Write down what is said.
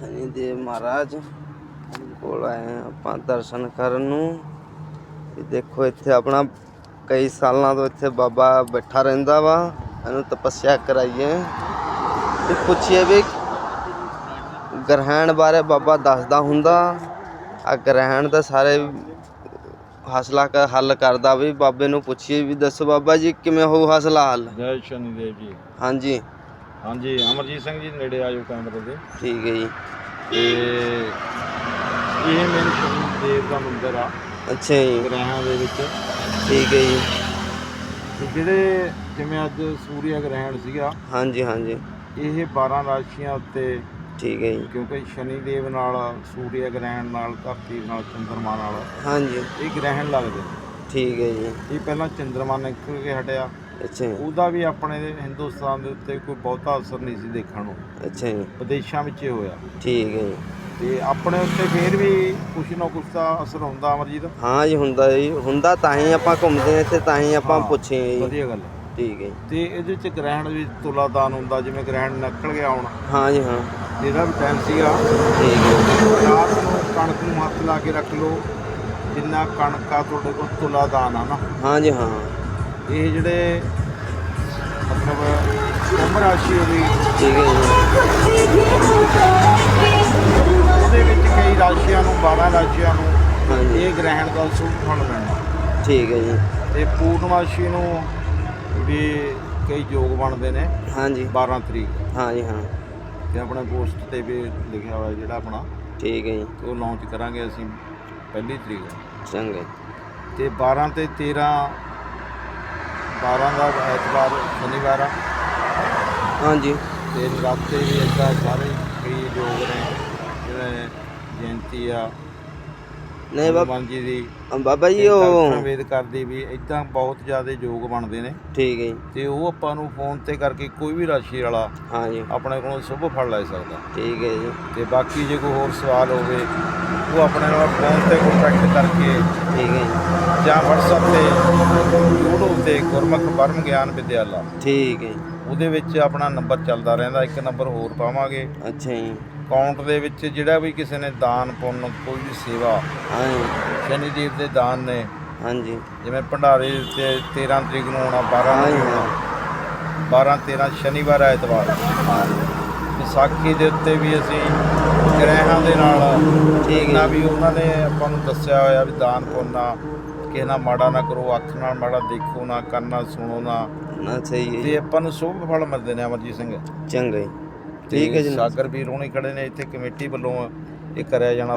ਸ਼ਨੀ ਦੇਵ ਮਹਾਰਾਜ ਕੋਲ ਆਏ ਆਪਾਂ ਦਰਸ਼ਨ ਕਰਨ ਨੂੰ। ਇਹ ਦੇਖੋ ਇੱਥੇ ਆਪਣਾ ਕਈ ਸਾਲਾਂ ਤੋਂ ਇੱਥੇ ਬਾਬਾ ਬੈਠਾ ਰਹਿੰਦਾ ਵਾ ਇਹਨੂੰ ਤਪੱਸਿਆ ਕਰਾਈਏ। ਤੇ ਪੁੱਛੀਏ ਵੀ ਗ੍ਰਹਿਣ ਬਾਰੇ ਬਾਬਾ ਦੱਸਦਾ ਹੁੰਦਾ ਆ ਗ੍ਰਹਿਣ ਦਾ ਸਾਰੇ ਹਸਲਾ ਕ ਹੱਲ ਕਰਦਾ ਵੀ ਬਾਬੇ ਨੂੰ ਪੁੱਛੀਏ ਵੀ ਦੱਸੋ ਬਾਬਾ ਜੀ ਕਿਵੇਂ ਹੋਊ ਹਸਲਾ ਹੱਲ? ਜੈ ਸ਼ਨੀ ਦੇਵ ਜੀ। ਹਾਂਜੀ। ਹਾਂਜੀ ਅਮਰਜੀਤ ਸਿੰਘ ਜੀ ਨੇੜੇ ਆਜੋ ਕੈਮਰੇ ਦੇ ਠੀਕ ਹੈ ਜੀ। ਤੇ ਇਹ ਮੇਰੇ ਸ਼ਨੀ ਦੇਵ ਦਾ ਮੰਦਿਰ ਆ ਅੱਛਾ ਜੀ। ਗ੍ਰਹਿਾਂ ਦੇ ਵਿੱਚ। ਠੀਕ ਹੈ ਜੀ। ਤੇ ਜਿਹੜੇ ਜਿਵੇਂ ਅੱਜ ਸੂਰਿਆ ਗ੍ਰਹਿਣ ਸੀਗਾ ਹਾਂਜੀ ਹਾਂਜੀ। ਇਹ 12 ਰਾਸ਼ੀਆਂ ਉੱਤੇ ਠੀਕ ਹੈ ਜੀ। ਕਿਉਂਕਿ ਸ਼ਨੀ ਦੇਵ ਨਾਲ ਸੂਰਿਆ ਗ੍ਰਹਿਣ ਨਾਲ ਧਰਤੀ ਨਾਲ ਚੰਦਰਮਾ ਨਾਲ ਹਾਂਜੀ। ਇਹ ਗ੍ਰਹਿਣ ਲੱਗਦੇ ਠੀਕ ਹੈ ਜੀ। ਇਹ ਪਹਿਲਾਂ ਚੰਦਰਮਾ ਨਿਕਲ ਕੇ ਹਟਿਆ ਅੱਛਾ ਜੀ। ਉਹਦਾ ਵੀ ਆਪਣੇ ਹਿੰਦੁਸਤਾਨ ਦੇ ਉੱਤੇ ਕੋਈ ਬਹੁਤਾ ਅਸਰ ਨਹੀਂ ਸੀ ਦੇਖਣ ਨੂੰ। ਅੱਛਾ ਜੀ। ਵਿਦੇਸ਼ਾਂ ਵਿੱਚ ਇਹ ਹੋਇਆ। ਠੀਕ ਹੈ ਜੀ। ਤੇ ਆਪਣੇ ਉੱਤੇ ਫੇਰ ਵੀ ਕੁਛ ਨਾ ਕੁਛ ਤਾਂ ਅਸਰ ਹੁੰਦਾ ਅਮਰਜੀਤ? ਹਾਂ ਜੀ ਹੁੰਦਾ ਜੀ। ਹੁੰਦਾ ਤਾਂ ਹੀ ਆਪਾਂ ਘੁੰਮਦੇ ਹਾਂ ਇੱਥੇ ਤਾਂ ਹੀ ਆਪਾਂ ਹਾਂ, ਪੁੱਛੇ ਜੀ। ਵਧੀਆ ਗੱਲ ਹੈ। ਠੀਕ ਹੈ ਜੀ। ਤੇ ਇਹਦੇ ਚ ਗ੍ਰਹਿਣ ਵੀ ਤੁਲਾਦਾਨ ਹੁੰਦਾ ਜਿਵੇਂ ਗ੍ਰਹਿਣ ਨਿਕਲ ਗਿਆ ਹੁਣ। ਹਾਂ ਜੀ ਹਾਂ। ਇਹਦਾ ਵੀ ਟਾਈਮ ਸੀਗਾ। ਠੀਕ ਹੈ ਰਾਤ ਨੂੰ ਕਣਕ ਨੂੰ ਹੱਥ ਲਾ ਕੇ ਰੱਖ ਲਓ। ਜਿੰਨਾ ਕਣਕ ਤੁਹਾਡੇ ਕੋਲ ਤੁਲਾਦਾਨ ਆ ਨਾ। ਹਾਂ ਜੀ ਹਾਂ। ਇਹ ਜਿਹੜੇ ਮਤਲਬ ਕੁੰਭ ਰਾਸ਼ੀ ਹੋ ਗਈ ਠੀਕ ਹੈ ਜੀ। ਉਹਦੇ ਵਿੱਚ ਕਈ ਰਾਸ਼ੀਆਂ ਨੂੰ 12 ਰਾਸ਼ੀਆਂ ਨੂੰ ਹਾਂਜੀ। ਇਹ ਗ੍ਰਹਿਣ ਦਾ ਸੁਭ ਫਲ ਮਿਲਣਾ। ਠੀਕ ਹੈ ਜੀ। ਤੇ ਪੂਰਨਮਾਸ਼ੀ ਨੂੰ ਵੀ ਕਈ ਯੋਗ ਬਣਦੇ ਨੇ। ਹਾਂਜੀ। 12 ਤਰੀਕ। ਹਾਂ ਜੀ ਹਾਂ। ਤੇ ਆਪਣੇ ਪੋਸਟ ਤੇ ਵੀ ਲਿਖਿਆ ਹੋਇਆ ਜਿਹੜਾ ਆਪਣਾ ਠੀਕ ਹੈ ਜੀ। ਉਹ ਲਾਂਚ ਕਰਾਂਗੇ ਅਸੀਂ ਪਹਿਲੀ ਤਰੀਕ। ਚੰਗਾ। ਤੇ 12 ਤੇ 13 12 ਦਾ ਐਤਵਾਰ ਸ਼ਨੀਵਾਰ ਆ। ਹਾਂਜੀ। ਤੇ ਰਾਤੇ ਵੀ ਏਦਾਂ ਸਾਰੇ ਕਈ ਯੋਗ ਨੇ ਜਿਵੇਂ ਜਯੰਤੀ ਆ ਨਹੀਂ ਬਾਬਾ ਹਨੂੰਮਾਨ ਜੀ ਦੀ ਬਾਬਾ ਜੀ ਉਹ ਦਰਸ਼ਨ ਅੰਬੇਦਕਰ ਦੀ ਵੀ ਇਦਾਂ ਬਹੁਤ ਜ਼ਿਆਦਾ ਯੋਗ ਬਣਦੇ ਨੇ। ਠੀਕ ਹੈ ਜੀ। ਤੇ ਉਹ ਆਪਾਂ ਨੂੰ ਫੋਨ ਤੇ ਕਰਕੇ ਕੋਈ ਵੀ ਰਾਸ਼ੀ ਵਾਲਾ ਹਾਂ ਜੀ ਆਪਣੇ ਕੋਲੋਂ ਸ਼ੁਭ ਫਲ ਲੈ ਸਕਦਾ। ਠੀਕ ਹੈ ਜੀ। ਤੇ ਬਾਕੀ ਜੇ ਕੋਈ ਹੋਰ ਸਵਾਲ ਹੋਵੇ ਉਹ ਆਪਣੇ ਨਾਲ ਫੋਨ ਤੇ ਕੰਟੈਕਟ ਕਰਕੇ ਠੀਕ ਹੈ ਜੀ। ਜਾਂ WhatsApp ਤੇ ਤੇ ਗੁਰਮੁਖ ਬਰਮ ਗਿਆਨ ਵਿਦਿਆਲਾ। ਠੀਕ ਹੈ ਜੀ। ਉਹਦੇ ਵਿੱਚ ਆਪਣਾ ਨੰਬਰ ਚੱਲਦਾ ਰਹਿੰਦਾ ਇੱਕ ਨੰਬਰ ਹੋਰ ਪਾਵਾਂਗੇ। ਅੱਛਾ ਜੀ। ਅਕਾਊਂਟ ਦੇ ਵਿੱਚ ਜਿਹੜਾ ਵੀ ਕਿਸੇ ਨੇ ਦਾਨ ਪੁੰਨ ਕੋਈ ਵੀ ਸੇਵਾ ਹਾਂ ਜੀ। ਸ਼ਨੀ ਦੇਵ ਦੇ ਦਾਨ ਨੇ ਹਾਂਜੀ ਜਿਵੇਂ ਭੰਡਾਰੇ ਤੇ 13 ਤਰੀਕ ਨੂੰ ਆਉਣਾ 12 ਹਾਂ ਜੀ ਨੂੰ ਹਾਂ ਆਉਣਾ। 12 13 ਸ਼ਨੀਵਾਰ ਐਤਵਾਰ। ਵਿਸਾਖੀ ਦੇ ਉੱਤੇ ਵੀ ਅਸੀਂ ਗ੍ਰਹਿਾਂ ਦੇ ਨਾਲ ਠੀਕ ਜਿੰਨਾ ਹੈ ਵੀ ਉਹਨਾਂ ਨੇ ਆਪਾਂ ਨੂੰ ਦੱਸਿਆ ਹੋਇਆ ਵੀ ਦਾਨ ਪੁੰਨਾ ਕਿਸੇ ਨਾਲ ਮਾੜਾ ਨਾ ਕਰੋ ਅੱਖ ਨਾਲ ਮਾੜਾ ਦੇਖੋ ਨਾ ਕੰਨ ਨਾਲ ਸੁਣੋ ਨਾ। ਨਾ ਸਹੀ ਹੈ। ਤੇ ਆਪਾਂ ਨੂੰ ਸ਼ੁਭ ਫਲ ਮਿਲਦੇ ਨੇ ਅਮਰਜੀਤ ਸਿੰਘ। ਚੰਗਾ ਜੀ। ਠੀਕ ਹੈ ਜੀ। ਸਾਗਰ ਵੀਰ ਹੋਣੀ ਖੜੇ ਨੇ ਇੱਥੇ ਕਮੇਟੀ ਵੱਲੋਂ ਇਹ ਕਰਿਆ ਜਾਣਾ